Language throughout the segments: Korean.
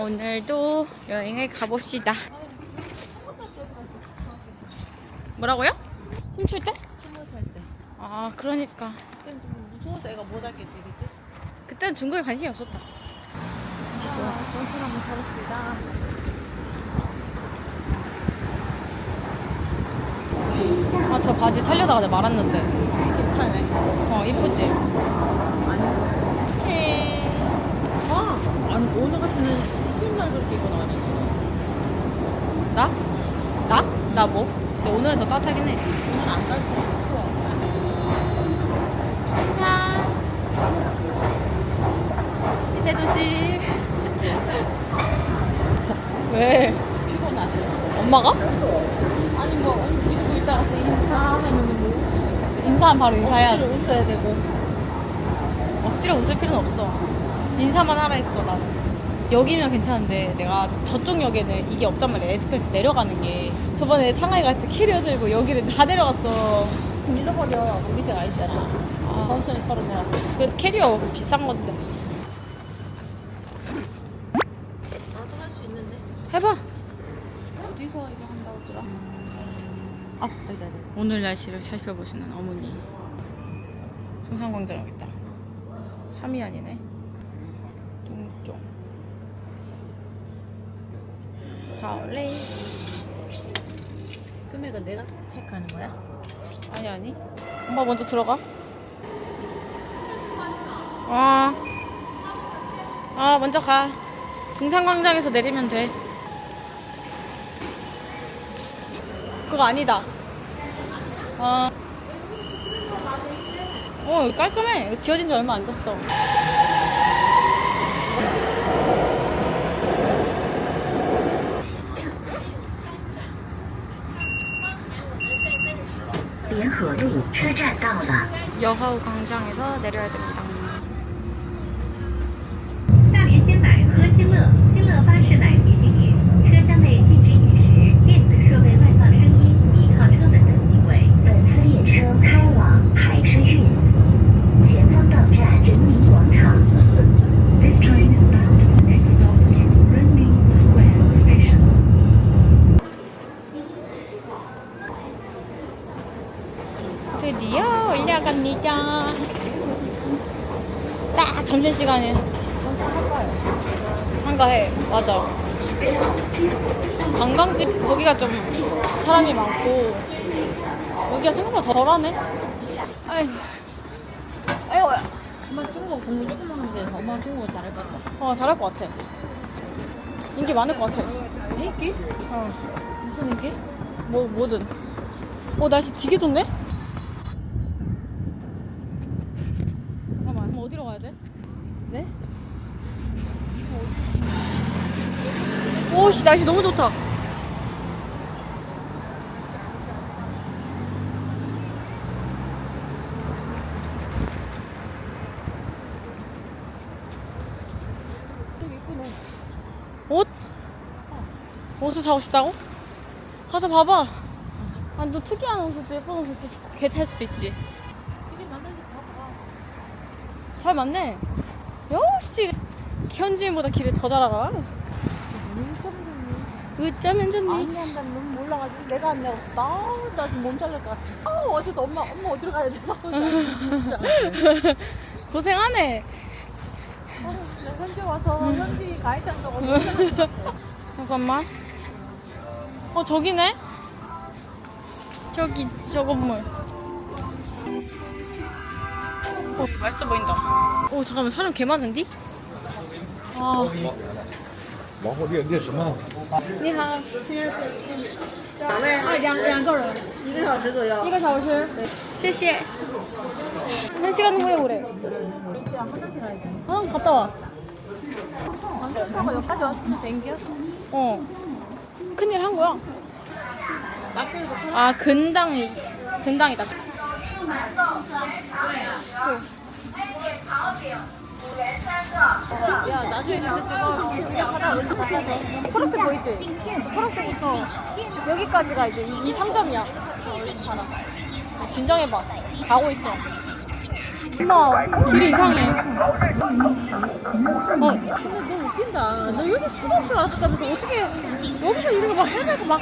오늘도 여행을 가봅시다. 뭐라고요? 춤출 때? 스무 살 때. 아, 그러니까. 그땐 좀 무서워서 애가 못 하겠지? 그때는 중국에 관심이 없었다. 좋아. 전술 한번 가봅시다. 아, 저 바지 살려다가 내가 말았는데. 힙하네. 어, 이쁘지? 아니. 아! 아니, 오늘 같은 추운 날 그렇게 입고 나가잖아. 나? 나? 나 뭐? 근데 오늘은 더 따뜻하긴 해. 오늘 안 따뜻해. 인사. 이태 조심. 왜? 피곤하네. 엄마가? 아니, 뭐, 믿고 있다가 또 인사하면 뭐, 인사하면 바로 인사해야지. 억지로 웃어야 되고. 억지로 웃을 필요는 없어. 인사만 하라 했어, 나는. 여기는 괜찮은데, 내가 저쪽 역에는 이게 없단 말이야. 에스컬트 내려가는 게. 저번에 상하이 갈 때 캐리어 들고 여기를 다 내려갔어. 잃어버려. 그 밑에 가 있잖아. 아, 천천히 털어내라. 그래서 캐리어 비싼 건데. 나도 할 수 있는데. 해봐. 어디서 이거 한다고 들어? 아, 네, 네, 네. 오늘 날씨를 살펴보시는 어머니. 중산광장 여기 있다. 3위 아니네. 동쪽. 가을레. 금액은 내가 체크하는 거야? 아니 아니. 엄마 먼저 들어가. 어. 어 먼저 가. 중산광장에서 내리면 돼. 그거 아니다. 어. 어 깔끔해. 이거 지어진 지 얼마 안 됐어. 联合路车站到了。 여하우 광장에서 내려야 됩니다. 大连鲜奶喝新乐，新乐巴士奶提醒您：车厢内禁止饮食，电子设备外放声音，倚靠车门等行为。本次列车开往海之运，前方到站人民 드디어 올라갑니다. 딱 점심시간에 한가해. 맞아. 관광집 거기가 좀 사람이 많고 여기가 생각보다 덜하네. 아이고. 아이고야. 엄마 중국어 공부 조금 하는 데서 엄마 중국어 잘할 것 같아. 어, 잘할 것 같아. 인기 많을 것 같아. 인기? 어, 무슨 인기? 뭐, 뭐든. 어, 날씨 되게 좋네? 잠깐만, 그럼 어디로 가야 돼? 네? 오씨, 날씨 너무 좋다. 옷? 옷을 사고 싶다고? 가서 봐봐. 아니, 너 특이한 옷을 예쁜 옷을 개탈 수도 있지. 잘 맞네. 역시 현지인보다 길을 더 잘 알아. 어쩌면 좋니? 아니, 난 너무 몰라가지고 내가 안 내고 나나 지금 몸 잘릴 것 같아. 아, 어제도 엄마 엄마 어디로 가야 돼? 자꾸 진짜. 고생하네. 어, 나 현지 와서 현지 가이드 한다고 너무 잘릴 것 같아. 잠깐만. 어, 저기네? 저기, 저 건물. 어, 맛있어 보인다. 오, 잠깐만, 사람 개 많은디? 아, 往后列列什么？ 你好。啊，两两个人，一个小时左右一。个小时。谢谢。한 시간 후에 오래. 어, 갔다 와. 방금 타고 여기까지 왔으면 댕겨. 어. 큰일 한 거야. 낯들고 아, 근당이, 근당이다. 야, 나중에 근데 가야 돼? 초록색 보이지? 초록색부터 여기까지가 이제 이, 이 상점이야. 진정해봐. 가고 있어. 엄마 길이 이상해. 어, 근데 너 웃긴다. 너 여기 수업실 왔었다면서 어떻게 여기서 이런 거막 해가지고 막?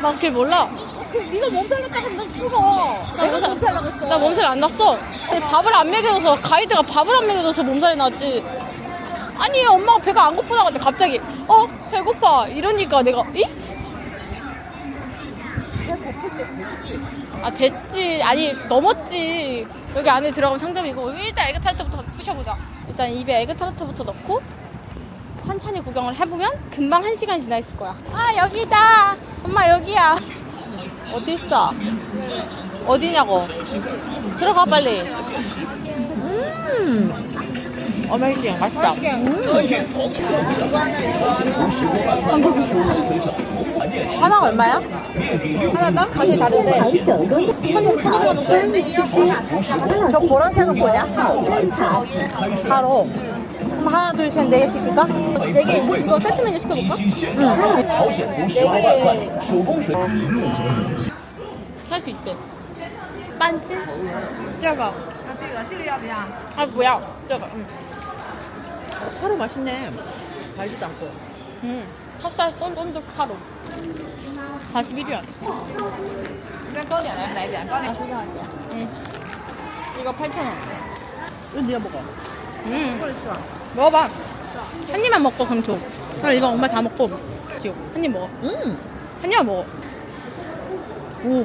나길 몰라. 그 네가 몸살 났다 하면 난 죽어. 내가 몸살 나갔어. 나 몸살 안 났어. 근데 밥을 안 먹여줘서 가이드가 밥을 안 먹여줘서 몸살이 났지. 아니 엄마가 배가 안 고프다고 근데 갑자기 어 배고파 이러니까 내가 이? 아 됐지 아니 넘었지 여기 안에 들어가면 상점이고 일단 에그 타르트부터 부셔보자 일단 입에 에그 타르트부터 넣고 천천히 구경을 해보면 금방 한 시간 지나 있을 거야 아 여기다 엄마 여기야 어디 있어 어디냐고 들어가 빨리 음 어메이징 맛있다 음. 하나가 얼마야? 하나당? 가격이 다른데 천, 천 오백 원 정도 저 보라색은 뭐냐? 가로 그럼 하나 둘 셋 네 개 시킬까? 네개 네 이거 세트 메뉴 시켜볼까? 응. 살 수 있대. 반지? 저거. 아, 뭐야? 저거. 응. 카로 맛있네. 달지도 않고. 응. 찹쌀 쫀쫀득 카로. 41위안. 이건 꺼내 나이 안 꺼내. 이거 8,000원. 이거 네가 먹어. 응. 먹어봐. 한 입만 먹고 그럼 줘 그럼 이거 엄마 다 먹고 지금 한입 먹어 응. 한 입만 먹어 오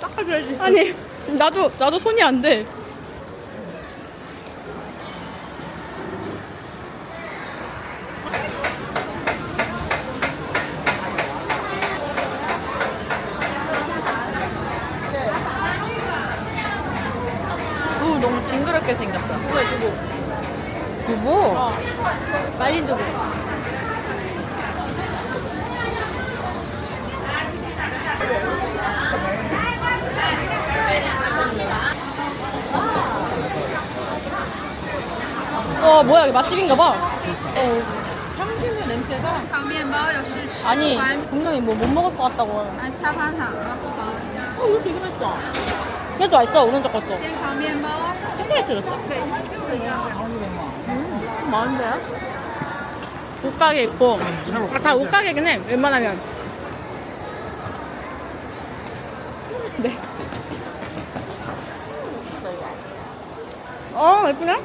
닦아줘야지. 아니 나도 나도 손이 안 돼. 우 너무 징그럽게 생겼다. 그거 두고 두부? 어. 말린 두부. 와 뭐야 여기 맛집인가 봐. 향신료 냄새가 烤面包有试吃， 아니 분명히 뭐 못 먹을 것 같다고. 啊，下巴糖啊， 어, 이거 되게 맛있어. 그래도 맛있어 오른쪽 것도. 先烤面包， 초콜릿 들었어. 음, 많은데? 옷가게 있고 아, 다 옷가게긴 해 웬만하면 네. 어 예쁘네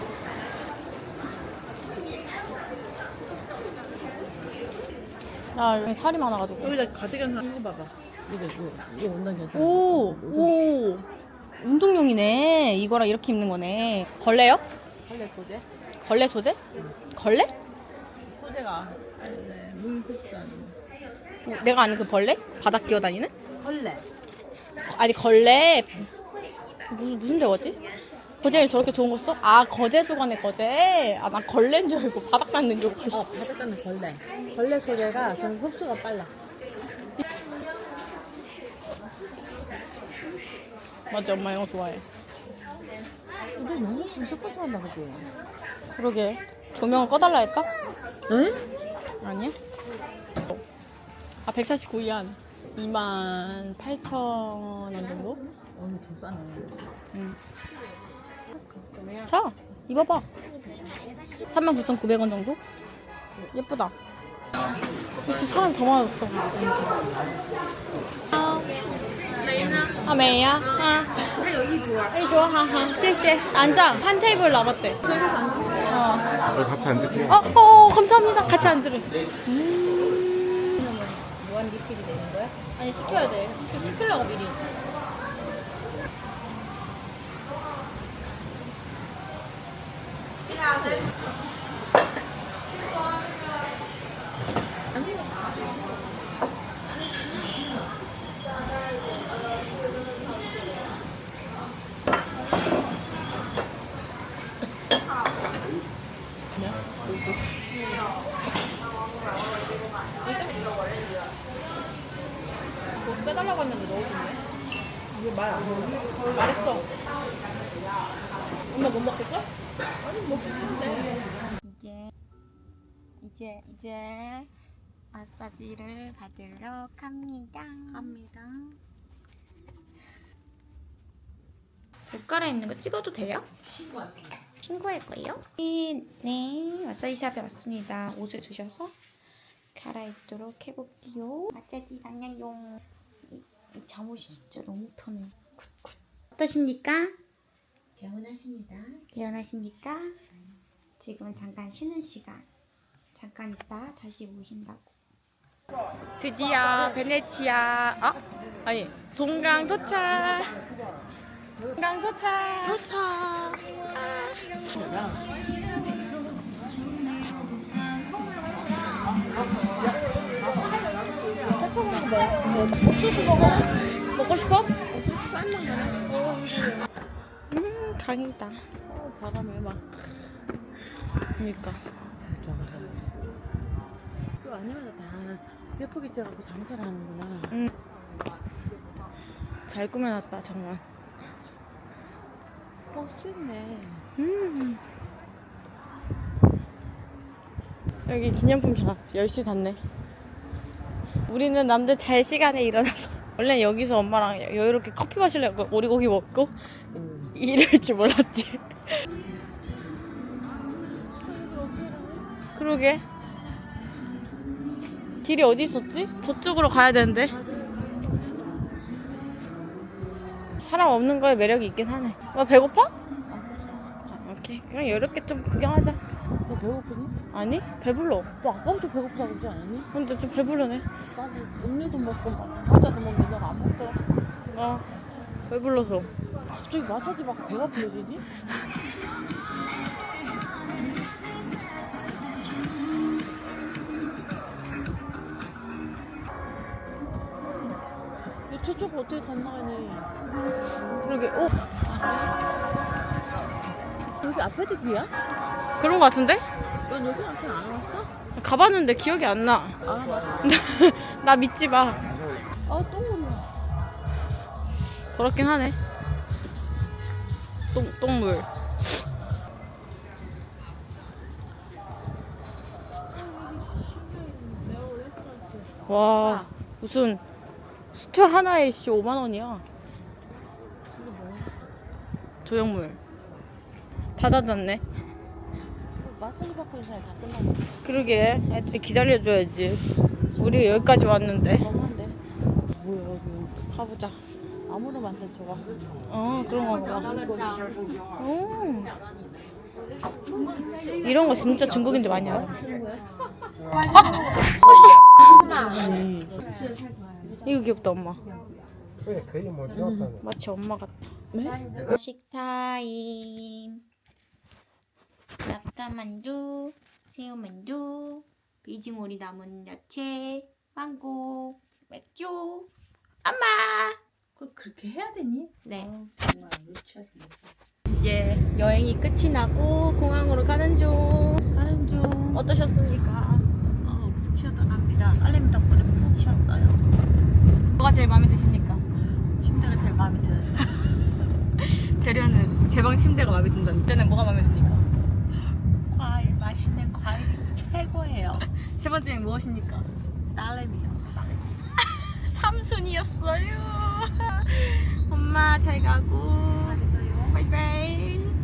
아 여기 살이 많아가지고 여기다 가득한 사 이거 봐봐. 이거, 이거, 이거 온단 괜찮아. 오, 오 운동용이네 이거랑 이렇게 입는 거네 걸레요? 원래 소재? 걸레 소재? 걸레? 소재가. 네, 물티슈도 아니고. 내가 아는 그 벌레? 바닥 기어다니는? 원래. 아니 걸레 무슨 무슨 대화지? 거제에 저렇게 좋은 거 써? 아 거제 수건에 거제. 아 나 걸레인 줄 알고 바닥 닦는 줄 알고. 어, 바닥가는 벌레. 벌레 소재가 좀 흡수가 빨라. 맞아 엄마 이런 거 좋아해. 근데 너무 진짜 좋아한다, 그지? 그러게 조명을 꺼달라 할까? 응? 아니야? 아 149위안 2만 8천 원 정도? 오늘 좀 싸네. 응. 자 입어봐. 39,900원 정도? 예쁘다. 역시 사람 더 많았어. 아, 没呀. 아. 它有一桌， 이桌, 하하. 谢谢. 앉아. 한 테이블 남았대. 어. 네, 같이 앉으세요. 어, 어, 감사합니다. 같이 앉으래. 무한 리필이 되는 거야? 아니, 시켜야 돼. 지금 시키려고 미리. 이제, 이제, 마사지를 받으러 갑니다. 갑니다. 옷 갈아입는 거 찍어도 돼요? 신고할 거예요? 네, 네. 마사지샵에 왔습니다. 옷을 주셔서 갈아입도록 해볼게요. 마사지. 이, 이 잠옷이 진짜 너무 편해. 굿굿. 어떠십니까? 개운하십니다. 개운하십니까? 지금은 잠깐 쉬는 시간. 잠깐 있다 다시 오신다고. 드디어 베네치아, 아 아니 동강 도착. 동강 도착. 도착. 먹고 싶어? 음 강이다. 바람에 막. 그러니까. 그 안에마다 다 예쁘게 쪄갖고 장사를 하는구나. 잘 꾸며놨다 정말. 어, 씻네. 음. 여기 기념품 샵 10시 닫네. 우리는 남들 잘 시간에 일어나서 원래 여기서 엄마랑 여유롭게 커피 마시려고 오리고기 먹고 이럴 줄 몰랐지. 그러게. 길이 어디 있었지? 저쪽으로 가야 되는데. 사람 없는 거에 매력이 있긴 하네. 와 배고파? 아, 오케이. 그냥 이렇게 좀 구경하자. 너 배고프니? 아니 배불러. 너 아까부터 배고프다 그러지 않았니? 근데 좀 배부르네. 나도 음료도 먹고 막 과자도 먹는데 넌안 먹더라. 아 배불러서. 갑자기 마사지 받고 배가 불러지니? 저쪽 어떻게 건너가니? 그러게. 어 여기 앞에도 귀야? 그런 거 같은데? 넌 여기 앞에 안 왔어? 가봤는데 기억이 안 나. 아 맞아. 나 믿지 마. 아 똥물. 그렇긴 하네. 똥 똥물. 와 무슨 수트 하나에 씨 5만 원이야. 조형물. 다 닫았네. 마사지 받고 있는 사람이 다 끝나고 그러게 애들이 기다려줘야지. 우리 여기까지 왔는데. 너무한데. 뭐야 여기. 가보자. 아무로 만든 저거. 어 그런 건가. 오. 이런 거 진짜 중국인들 많이 알아. 아, 이거 귀엽다 엄마. 그래, 거의 뭐 좋았다네. 마치 엄마 같다. 식타임. 납가만두, 새우만두, 베이징 오리 남은 야채, 망고, 맥주. 엄마. 그 그렇게 해야 되니? 네. 정말 유치하지 못. 이제 여행이 끝이 나고 공항으로 가는 중. 가는 중. 어떠셨습니까? 쉬었다 갑니다. 딸내미 덕분에 푹 쉬었어요. 뭐가 제일 마음에 드십니까? 침대가 제일 마음에 들었어요. 대련은 제 방 침대가 마음에 든다는. 이때는 뭐가 마음에 듭니까? 과일 맛있는 과일이 최고예요. 세 번째는 무엇입니까? 딸내미요. 삼순이었어요. 엄마 잘 가고. 잘했어요. 바이바이.